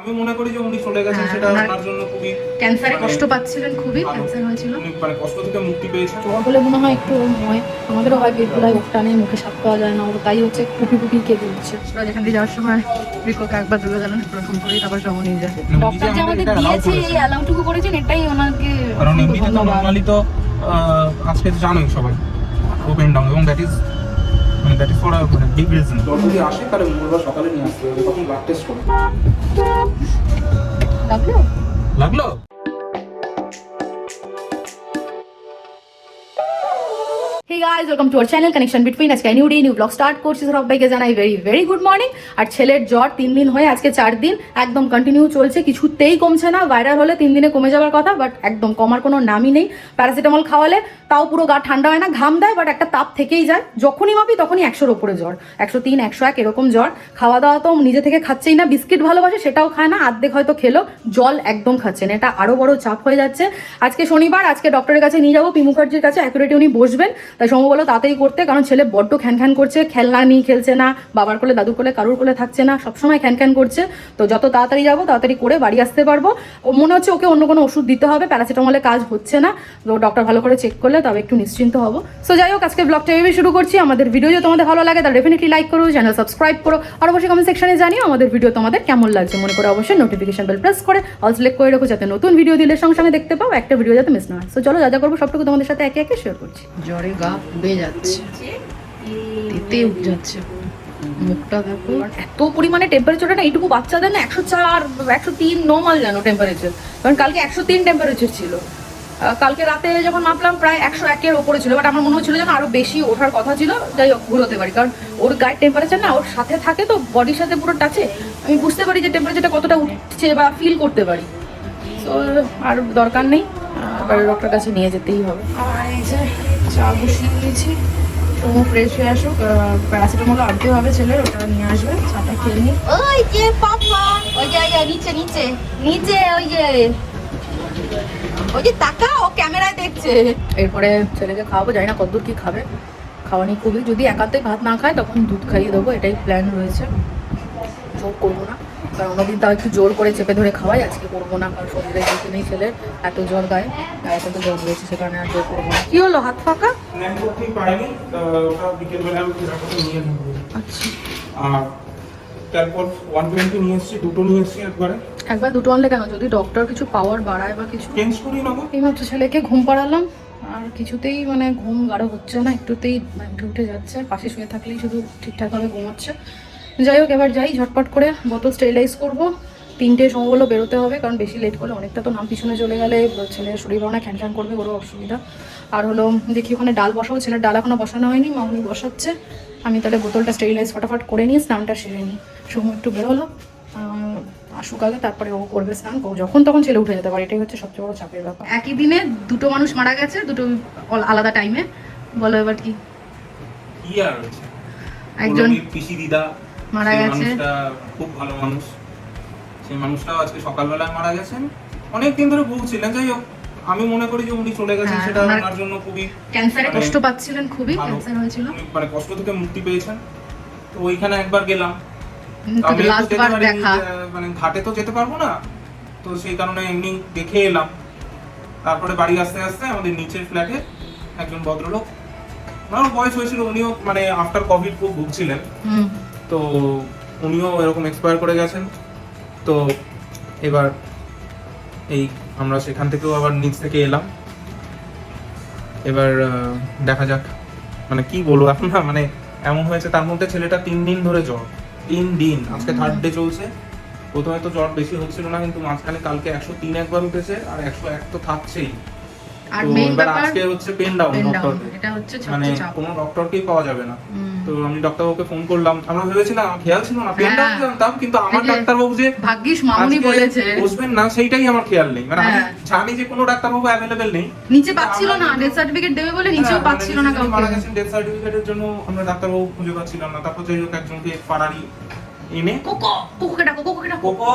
আমি মনে করি যে উনি চলে গেছেন হ্যাঁ, সেটা ওনার জন্য খুবই ক্যান্সারে মানে কষ্ট পাচ্ছিলেন খুবই ক্যান্সার হয়েছিল। উনি মানে কষ্ট থেকে মুক্তি পেয়েছেন। জ্বর হলে মনে হয় একটু হয় আমাদেরও হয় পেট গুলাই মুখ টানে মুখে স্বাদ পাওয়া যায় না ওর তাই হচ্ছে কুপি কুপি কেঁদে উঠছে যেখান দিয়ে যাওয়ার সময় রিকোকে একবার তুলে গেলেন প্রথম করেই তারপর সব নিয়ে যায়। মানে ডক্টর যে আমাদের দিয়েছে এই অ্যালাউটুকু করেছেন এটাই ওনাকে কারণ এমনিতে তো। নর্মালি তো আজকে জানোই সবাই খুব এন্ড ডাউন এবং দ্যাট ইজ মানে দ্যাট ইজ ফর মানে বিগ রিজন যদি আসে তাহলে মঙ্গলবার সকালে নিয়ে আসতে হবে তখন ব্লাড টেস্ট করবে। লাগল? লাগল? Guys welcome to our channel connection between আজকে new day new blog start করছি। সবাইকে জানাই ভেরি ভেরি গুড মর্নিং আর ছেলের জ্বর তিন দিন হয়ে আজকে চার দিন, একদম কন্টিনিউ চলছে, কিছুতেই কমছে না। ভাইরাল হলে তিন দিনে কমে যাওয়ার কথা বাট একদম কমার কোনো নামই নেই। প্যারাসিটামল খাওয়ালে তাও পুরো গা ঠান্ডা হয় না, ঘাম দেয় বাট একটা তাপ থেকেই যায়। যখনই মাপি তখনই একশোর ওপরে জ্বর, একশো তিন, একশো এক এরকম জ্বর। খাওয়া দাওয়া তো নিজে থেকে খাচ্ছেই না, বিস্কিট ভালোবাসে সেটাও খায় না, আর্ধেক হয়তো খেলো, জল একদম খাচ্ছে না। এটা আরও বড় চাপ হয়ে যাচ্ছে। আজকে শনিবার, আজকে ডক্টরের কাছে নিয়ে যাব, পি মুখার্জির কাছে অ্যাকুরেটি উনি বসবেন। তাই সময় বলো তাড়াতাড়ি করতে, কারণ ছেলে বড্ড খ্যান খ্যান করছে, খেলনা নিয়ে খেলছে না, বাবার কোলে, দাদুর কোলে, কারুর কোলে থাকছে না, সবসময় খ্যান খ্যান করছে। তো যত তাড়াতাড়ি যাব, তাড়াতাড়ি করে বাড়ি আসতে পারব। ও মনে হচ্ছে ওকে অন্য কোনো ওষুধ দিতে হবে, প্যারাসিটামলে কাজ হচ্ছে না। তো ডক্টর ভালো করে চেক করলে তবে একটু নিশ্চিন্ত হব। সো যাই হোক, আজকে ব্লগটা এভাবে শুরু করছি। আমাদের ভিডিও যদি তোমাদের ভালো লাগে, তাহলে ডেফিনেটলি লাইক করো চ্যানেল সাবস্ক্রাইব করো, আর অবশ্যই কমেন্ট সেকশনে জানিও আমাদের ভিডিও তোমাদের কেমন লাগছে। মনে করে অবশ্যই নোটিফিকেশন বেল প্রেস করে অল সিলেক্ট করে রাখো, যাতে নতুন ভিডিও দিলে সঙ্গে সঙ্গে দেখতে পাও, একটা ভিডিও যাতে মিস না হয়। সো চলো, যা যা করব, সবটুকু তোমাদের সাথে একে একে শেয়ার করছি। জ্বরে গা পুড়ে যাচ্ছে। তেতে উঠে যাচ্ছে। মুখটা দেখো, এত পরিমাণে টেম্পারেচারটা না, এইটুকু বাচ্চাদের না একশো চার, একশো তিন নর্মাল জানো টেম্পারেচার কারণ কালকে একশো তিন টেম্পারেচার ছিল। কালকে রাতে যখন মাপলাম, প্রায় একশো একের ওপরে ছিল। বাট আমার মনে হচ্ছিল যেন আরও বেশি ওঠার কথা ছিল। যাই হোক ভুল হতে পারি। কারণ ওর গায়ের টেম্পারেচার না, ওর সাথে থাকে তো বডির সাথে পুরো টাচে আমি বুঝতে পারি যে টেম্পারেচারটা কতটা উঠছে বা ফিল করতে পারি। তো আর দরকার নেই। আবার ডক্টর কাছে নিয়ে যেতেই হবে। আর এই যে চা বসিয়ে দিয়েছি তোমার ফ্রেশ হয়ে আসুক প্যারাসিটামল আনতে হবে ছেলের ওটা নিয়ে আসবে চাটা খেয়ে নিই ওই যে পাপা ওই যে নিচে নিচে নিচে ওই যে ওই যে টাকা ও ক্যামেরায় দেখছে। এরপরে ছেলেকে খাওয়াবো জানি না কতদূর কি খাবে। খাওয়ানি খুবই যদি একান্তই ভাত না খায় তখন দুধ খাইয়ে দেবো এটাই প্ল্যান রয়েছে। করব না। কারণ অন্যদিন তাও একটু জোর করে চেপে ধরে খাওয়াই আজকে করব না কারণ শরীরে যেতে নেই ছেলের এত জ্বর গায়ে গায়ে এত জ্বর রয়েছে সে কারণে আর জোর করব না। কি হলো হাত ফাঁকা? নিয়ে আচ্ছা। আর তারপর ওয়ান টোয়েন্টি নিয়ে এসেছি দুটো নিয়ে এসেছি একবারে। একবার দুটো আনলে কেন? যদি ডক্টর কিছু পাওয়ার বাড়ায় বা কিছু। চেঞ্জ করি নেব। এইমাত্র ছেলেকে ঘুম পাড়ালাম আর কিছুতেই মানে ঘুম গাঢ় হচ্ছে না একটুতেই উঠে উঠে যাচ্ছে পাশে শুয়ে থাকলেই শুধু ঠিকঠাকভাবে ঘুমোচ্ছে। যাই হোক এবার যাই ঝটপট করে বোতল স্টেরিলাইজ করব। তিনটে সময়গুলো বেরোতে হবে কারণ বেশি লেট করলে অনেকটা তো নাম পিছনে চলে গেলে ছেলের শরীর ভাবনা খ্যান খ্যান করবে বড় অসুবিধা। আর হলো দেখি ওখানে ডাল বসাবো ছেলের ডাল এখনও বসানো হয়নি মামনি বসাচ্ছে। আমি তাহলে বোতলটা স্টেরিলাইজ ফটাফট করে নিই স্নানটা সেরে নিই। সময় একটু বেরোলো আসুক আগে তারপরে ও করবে স্নান। ও যখন তখন ছেলে উঠে যেতে পারে এটাই হচ্ছে সবচেয়ে বড় চাপের ব্যাপার। একই দিনে দুটো মানুষ মারা গেছে দুটো আলাদা টাইমে বলো এবার কি? কি আর হয়েছে? একজন পিসি দিদা? মারা গেছে। খুব ভালো মানুষ। সেই মানুষটাও আজকে সকালবেলায় মারা গেছেন। অনেক দিন ধরে ভুগছিলেন যাই হোক আমি মনে করি যে উনি চলে গেছেন হ্যাঁ, সেটা ওনার- জন্য খুবই ক্যান্সারে কষ্ট পাচ্ছিলেন খুবই ক্যান্সার হয়েছিল। মানে কষ্ট থেকে মুক্তি পেয়েছেন। তো ওইখানে একবার গেলাম। মানে ঘাটে তো যেতে পারব না। তো সেই কারণে এমনি দেখে এলাম। তারপরে বাড়ি আসতে আসতে আমাদের নিচের ফ্ল্যাটে একজন ভদ্রলোক ওনার বয়স হয়েছিল উনিও মানে আফটার কোভিড খুব ভুগছিলেন। তো উনিও এরকম এক্সপায়ার করে গেছেন। তো এবার এই আমরা সেখান থেকেও আবার নিচ থেকে এলাম। এবার দেখা যাক মানে কি বলব এখন না মানে এমন হয়েছে তার মধ্যে ছেলেটা তিন দিন ধরে জ্বর, তিন দিন, আজকে থার্ড ডে চলছে। প্রথমে তো জ্বর বেশি হচ্ছিল না, কিন্তু মাঝখানে কালকে একশো তিন একবার উঠেছে, আর একশো এক তো থাকছেই। আর মেইন ব্যাপার আজকে হচ্ছে পেন ডাউন ডক্টর এটা হচ্ছে মানে কোনো ডক্টরকেই পাওয়া যাবে না। তো আমি ডাক্তারবাবুকে ফোন করলাম। আমরা ভেবেছিলাম খেয়াল ছিল না পেন ডাউন হ্যাঁ। জানতাম কিন্তু আমার ডাক্তারবাবু যে ভাগ্যিস মামুনি বলেছে। বসবেন না সেইটাই আমার খেয়াল নেই। মানে আমি হ্যাঁ। জানি যে কোনো ডাক্তারবাবু অ্যাভেলেবেল নেই। নিচে পাচ্ছিল না ডেথ সার্টিফিকেট দেবে বলে নিচেও হ্যাঁ, পাচ্ছিল মানে না যিনি মারা গেছেন ডেথ সার্টিফিকেটের জন্য আমরা ডাক্তারবাবু খুঁজে পাচ্ছিলাম না। তারপর যাই হোক একজনকে পাড়ারই এনে কোকো কোকোকে ডাকো কোকোকে ডাকো। কোকো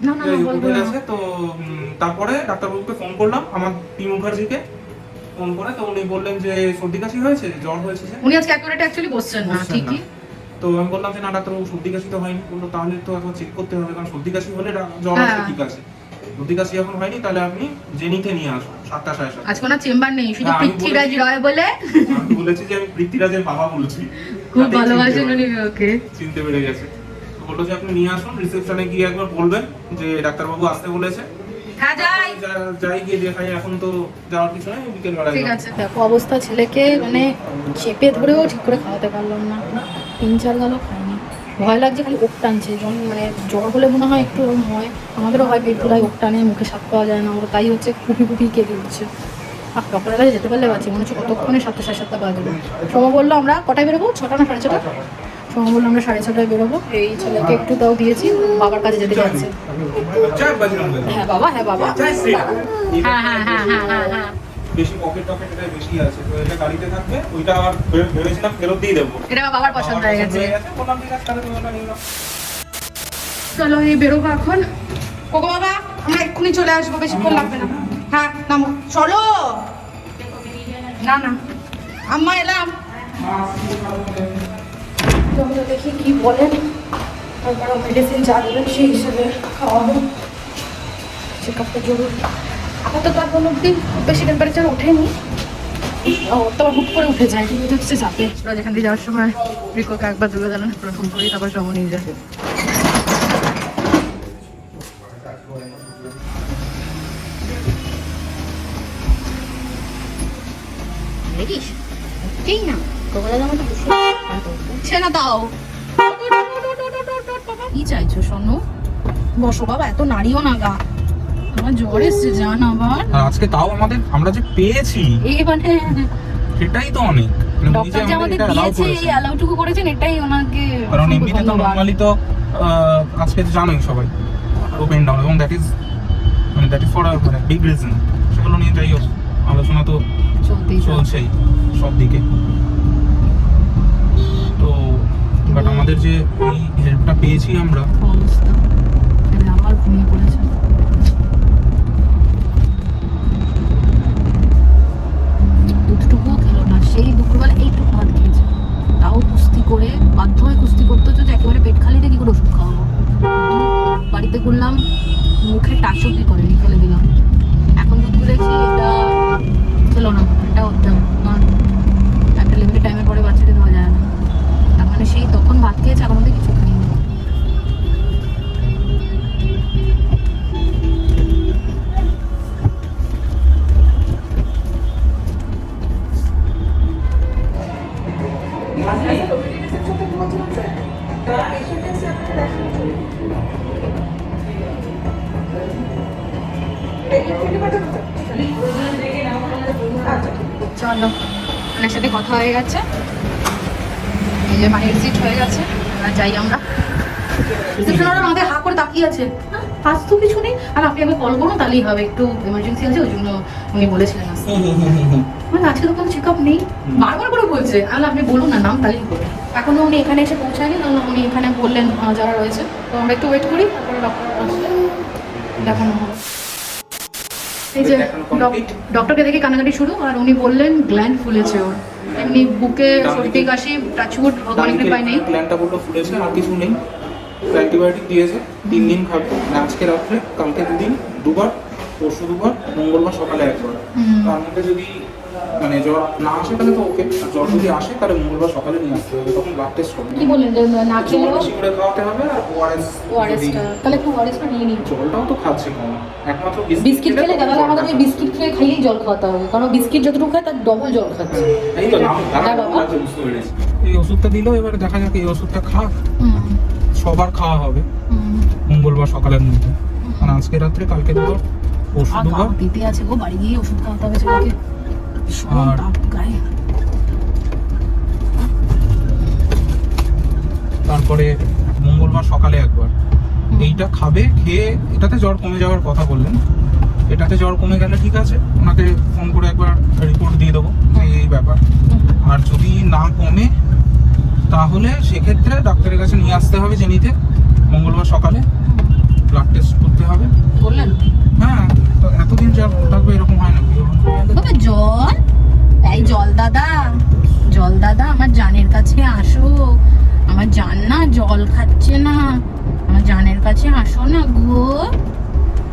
তো তারপরে ডাক্তারবাবুকে ফোন করলাম আমার টি মুখার্জিকে ফোন করে তো উনি বললেন যে সর্দি কাশি হয়েছে জ্বর হয়েছে উনি আজকে অ্যাকুরেট অ্যাকচুয়ালি বসছেন না ঠিকই। তো আমি বললাম যে না ডাক্তারবাবু সর্দি কাশি তো হয়নি। বলল তাহলে তো এখন চেক করতে হবে কারণ সর্দি কাশি হলে জ্বর আছে হ্যাঁ। ঠিক আছে। সর্দি কাশি এখন হয়নি তাহলে আপনি জেনিতে নিয়ে আসুন সাতটা সাড়ে সাতটা। আজকে ওনার চেম্বার নেই শুধু হ্যাঁ, পৃথ্বীরাজ রয় বলে। বলেছি যে আমি পৃথ্বীরাজের বাবা বলছি। খুব ভালোবাসেন চিনতে উনি পেরে- ওকে। চিনতে পেরে গেছে। বলল যে আপনি নিয়ে আসুন রিসেপশনে গিয়ে একবার বলবেন যে ডাক্তারবাবু আসতে বলেছে। হ্যাঁ যাই। গিয়ে দেখাই এখন তো যাওয়ার কিছু নেই বিকেল বেলায় ঠিক আছে দেখো অবস্থা ছেলেকে মানে চেপে ধরেও ঠিক করে খাওয়াতে পারলাম না। তিন চার গালও খাইনি। ভয় লাগছে খালি ওক টানছে মানে জ্বর হলে মনে হয় একটু ওরকম হয়। আমাদেরও হয় পেট ফুলায় ওক টানে মুখে স্বাদ পাওয়া যায় না ওর তাই হচ্ছে ফুপি ফুপি কেঁদে উঠছে আর ডক্টরের কাছে যেতে পারলে বাঁচি মনে হচ্ছে কতক্ষণে সাতটা সাড়ে সাতটা বাজবে। সোমা বলল আমরা কটায় বেরোবো? ছটা না সাড়ে ছটা? সোমা বলল আমরা সাড়ে ছটায় বেরোবো। এই ছেলেকে একটু তাও দিয়েছি বাবার কাছে যেতে বলী। হ্যাঁ বাবা হ্যাঁ বাবা। হ্যাঁ হ্যাঁ হ্যাঁ হ্যাঁ হ্যাঁ হ্যাঁ। বেশি পকেট টকেট এটা বেশি আছে তো এটা গাড়িতে থাকবে ওইটা আবার ভেবেছিলাম ফেরত দিয়ে দেবো। এটা বাবার পছন্দ হয়ে গেছে। বললাম ঠিক আছে তাহলে তুমি ওটা চলো এই বেরোবো এখন। কোকো বাবা আমরা এক্ষুনি চলে আসব বেশিক্ষণ লাগবে না। হ্যাঁ নামো। চলো। না না। আম্মা এলাম। চলো দেখি কি বলেন। তারপরে মেডিসিন যা দেবেন সেই হিসেবে খাওয়াবো। চেক আপটা জরুরি। আপাতত এখন অব্দি বেশি টেম্পারেচার ওঠেনি। ও হুট করে উঠে যায়। হচ্ছে চাপে দিয়ে যাওয়ার সময় রিকোকে একবার দূরে গেলেন প্রথম করি, তারপর সময় নিয়ে যায়। দেখিস না না তাও কি চাইছো বসো বাবা এত নাড়িও না গা আমার জ্বর এসছে জান আবার আজকে তাও আমাদের আমরা যে পেয়েছি এই মানে সেটাই তো অনেক। মানে ডক্টর যে আমাদের দিয়েছে এই অ্যালাউটুকু করেছেন এটাই ওনাকে কারণ এমনিতে তো। নর্মালি তো আজকে তো জানোই সবাই ওপেন ডাউন এবং দ্যাট ইজ মানে দ্যাট ইজ ফর মানে বিগ রিজন সেগুলো নিয়ে যাই আলোচনা তো চলতেই চলছেই সব দিকে। বাট আমাদের যে এই হেল্পটা পেয়েছি আমরা হয়ে গেছে। এই যে মায়ের সিট হয়ে গেছে এবার যাই আমরা। রিসেপশন আমাদের হা করে তাকিয়ে আছে। আজ তো কিছু নেই। আর আপনি আমি কল করুন তাহলেই হবে। একটু এমার্জেন্সি আছে ওই জন্য উনি বলেছিলেন মানে আজকে তো কোনো চেক আপ নেই বারবার করে বলছে। আপনি বলুন না নাম তাহলেই এখনও উনি এখানে এসে পৌঁছায়নি উনি এখানে বললেন যারা রয়েছে। তো আমরা একটু ওয়েট করি তারপরে ডক্টর আসলে দেখানো হবে। এই যে ডক্টরকে দেখে কানাকাটি শুরু আর উনি বললেন গ্ল্যান্ড ফুলেছে ওর। এমনি বুকে সর্দি কাশি টাচউড ভগবানের কৃপায় নেই। প্ল্যানটা বলল ফুলেছে আর কিছু নেই। অ্যান্টিবায়োটিক দিয়েছে তিন দিন খাবে। মানে আজকে রাত্রে কালকে দুদিন দুবার পরশু দুবার মঙ্গলবার সকালে একবার। তার মধ্যে যদি মানে জ্বর না আসে তাহলে তো ওকে আর জ্বর যদি আসে তাহলে মঙ্গলবার সকালে নিয়ে আসতে হবে তখন ব্লাড টেস্ট হবে কি বললেন যে না খেলেও? বেশি করে খাওয়াতে হবে আর ওআরএস ওআরএসটা তাহলে একটু ওআরএসটা নিয়ে নিন। জলটাও তো খাচ্ছে কম। একমাত্র বিস্কিট খেলে দাদা আমাদের ওই বিস্কিট খেয়ে খাইয়েই জল খাওয়াতে হবে কারণ বিস্কিট যতটুকু খায় তার ডবল জল খাচ্ছে। এই তো নাম হ্যাঁ এই ওষুধটা দিল এবার দেখা যাক এই ওষুধটা খা। হুম, সবার খাওয়া হবে। মঙ্গলবার সকালের মধ্যে। মানে আজকে রাত্রে কালকে দুবার। ওষুধ দিতে আছে গো বাড়ি গিয়ে ওষুধ খাওয়াতে হবে আর- তারপরে মঙ্গলবার সকালে একবার। এইটা খাবে খেয়ে এটাতে জ্বর কমে যাওয়ার কথা বললেন। এটাতে জ্বর কমে গেলে ঠিক আছে ওনাকে ফোন করে একবার রিপোর্ট দিয়ে দেবো এই ব্যাপার। আর যদি না কমে তাহলে সেক্ষেত্রে ডাক্তারের কাছে নিয়ে আসতে হবে জেনিতে মঙ্গলবার সকালে। ব্লাড টেস্ট করতে হবে। বললেন? হ্যাঁ এতদিন জ্বর থাকবে এরকম হয় না। তবে জল? এই জল দাদা জল দাদা, আমার জানের কাছে আসো। আমার জান না জল খাচ্ছে না। আমার জানের কাছে আসো না গো।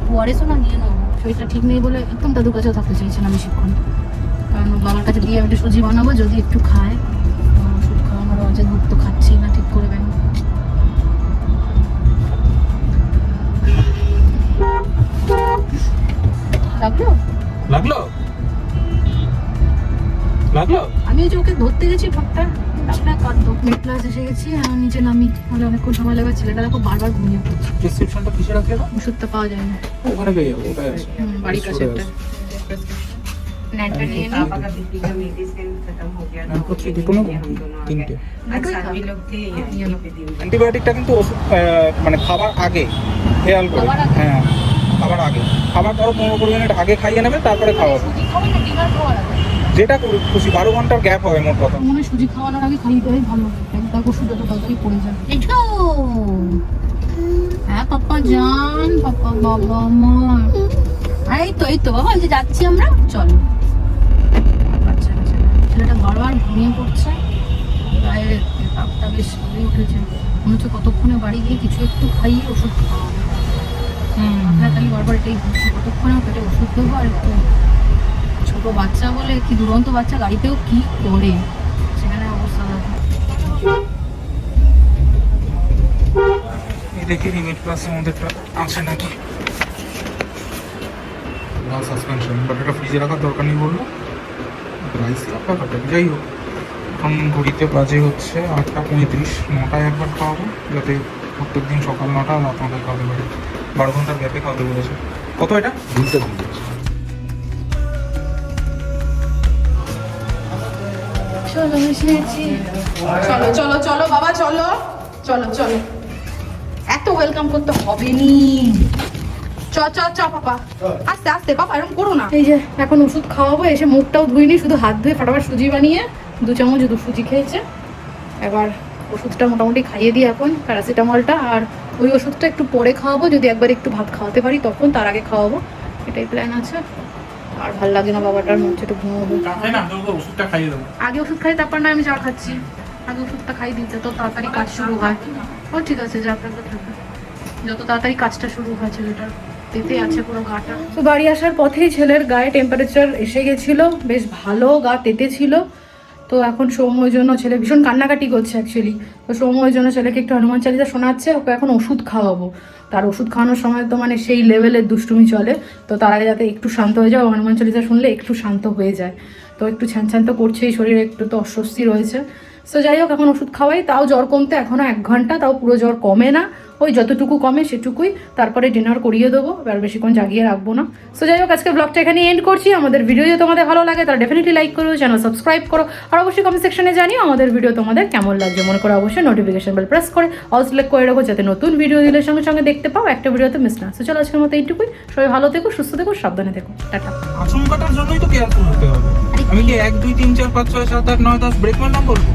পরে শোনা, নিয়ে নেব শরীরটা ঠিক নেই বলে একদম দাদুর কাছেও থাকতে চাইছিলাম বেশিক্ষণ। কারণ বাবার কাছে দিয়ে আমি একটু সুজি বানাবো, যদি একটু খায়। ওষুধ খাওয়া, আমার অজে দুধ তো খাচ্ছেই না ঠিক করে লাগল? লাগল? লাগল? আমি ওই যে ওকে ধরতে গেছি ঠোঁটটা আপনার কাঁদত মিড ক্লাস এসে গেছি আর নিচে নামি তাহলে অনেকক্ষণ সময় লাগবে। ছেলেটা দেখো বারবার ঘুমিয়ে পড়ছে। প্রেসক্রিপশনটা কিসে রাখলে ওষুধটা পাওয়া যায় না। ওখানে পেয়ে যাব বাড়ির কাছে হ্যাঁ, ইয়ে একটা মানে খাবার আগে খেয়াল করে। হ্যাঁ। খাবার আগে। খাবার ধরো পনেরো কুড়ি মিনিট আগে খাইয়ে নেবে তারপরে খাওয়াবে আগে। যেটা করুক খুশি বারো ঘণ্টার গ্যাপ হবে মোট কথা। মনে সুজি খাওয়ানোর আগে খাইয়ে দেওয়াই ভালো তার ওষুধ যত তাড়াতাড়ি পড়ে যায় এঠো হ্যাঁ পাপা যান পাপা বাবা মা। এই তো এই তো বাবা এই যে যাচ্ছি আমরা চলো। আচ্ছা আচ্ছা। ছেলেটা বারবার ঘুমিয়ে পড়ছে। গায়ে তাপটা বেশ উঠেছে। মনে হচ্ছে কতক্ষণে বাড়ি গিয়ে কিছু একটু খাইয়ে ওষুধ খাওয়াবো খালি বারবার এটাই ঘুরছে কতক্ষণে পেটে ওষুধ দেবো আর একটু ছোট বাচ্চা বলে কি দুরন্ত বাচ্চা গাড়িতেও কি করে? সেখানে অবস্থা দেখো। রিমিট প্লাসের মধ্যেটা আছে নাকি? না সাসপেনশন বাট এটা ফ্রিজে রাখার দরকার নেই বলল। রাইস ব্যাপারটা যাই হোক। এখন ঘড়িতে বাজে হচ্ছে আটটা পঁয়ত্রিশ নটায় একবার খাওয়াবো যাতে প্রত্যেক দিন সকাল নটা রাত নটায় খাওয়াতে পারি। বারো ঘণ্টার গ্যাপে খাওয়াতে বলেছে। কত এটা? দুইটা চলো চলো চলো চলো বাবা চলো। চলো চলো। এত ওয়েলকাম করতে হবে নি চ চ চ পাপা আস্তে আস্তে পাপা এরকম করো না। এই যে এখন ওষুধ খাওয়াবো এসে মুখটাও ধুইনি শুধু হাত ধুয়ে ফাটাফাট সুজি বানিয়ে দু চামচ দু সুজি খেয়েছে। এবার ওষুধটা মোটামুটি খাইয়ে দিই এখন প্যারাসিটামলটা আর ওই ওষুধটা একটু পরে খাওয়াবো যদি একবার একটু ভাত খাওয়াতে পারি তখন তার আগে খাওয়াবো। এটাই প্ল্যান আছে। আর ভালো লাগে না বাবাটার মধ্যে একটু ঘুমাবো। আগে ওষুধ খাই তারপর না আমি চা খাচ্ছি। আগে ওষুধটা খাই দিতে তো তাড়াতাড়ি কাজ শুরু হয়। ও ঠিক আছে যা থাকবে থাকবে যত তাড়াতাড়ি কাজটা শুরু হয় ছেলেটার তেতে আছে পুরো গাটা তো বাড়ি আসার পথেই ছেলের গায়ে টেম্পারেচার এসে গেছিল বেশ ভালো গা তেতে ছিল। তো এখন সৌম্যর জন্য ছেলে ভীষণ কান্নাকাটি করছে অ্যাকচুয়ালি তো সৌম্যর জন্য ছেলেকে একটু হনুমান চালিতা শোনাচ্ছে, ওকে এখন ওষুধ খাওয়াবো। তার ওষুধ খাওয়ানোর সময় তো মানে সেই লেভেলের দুষ্টুমি চলে। তো তার আগে যাতে একটু শান্ত হয়ে যায় হনুমান চালিতা শুনলে একটু শান্ত হয়ে যায়। তো একটু ছ্যান তো করছেই, শরীরে একটু তো অস্বস্তি রয়েছে। তো যাই হোক এখন ওষুধ খাওয়াই। তাও জ্বর কমতে এখনও এক ঘণ্টা, তাও পুরো জ্বর কমে না। ওই যতটুকু কমে সেটুকুই। তারপরে ডিনার করিয়ে দেবো। আর বেশিক্ষণ জাগিয়ে রাখব না। সো যাই হোক আজকে ব্লগটা এখানে এন্ড করছি। আমাদের ভিডিও যদি তোমাদের ভালো লাগে, তাহলে ডেফিনেটলি লাইক করো চ্যানেল সাবস্ক্রাইব করো। আর অবশ্যই কমেন্ট সেকশনে জানিও আমাদের ভিডিও তোমাদের কেমন লাগছে। মনে করো অবশ্যই নোটিফিকেশন বেল প্রেস করে। অল সিলেক্ট করে রাখো যাতে নতুন ভিডিও দিলে সঙ্গে সঙ্গে দেখতে পাও। একটা ভিডিওতে মিস না। সো চলো আজকের মতো এইটুকুই। সবাই ভালো থেকো, সুস্থ থেকো, সাবধানে থেকো। টাটা। জন্যই তো কেয়ারফুল হতে হবে। আমি কি এক, দুই, তিন, চার, পাঁচ, ছয়, সাত, আট, নয়, দশ ব্রেক মারলাম বলব?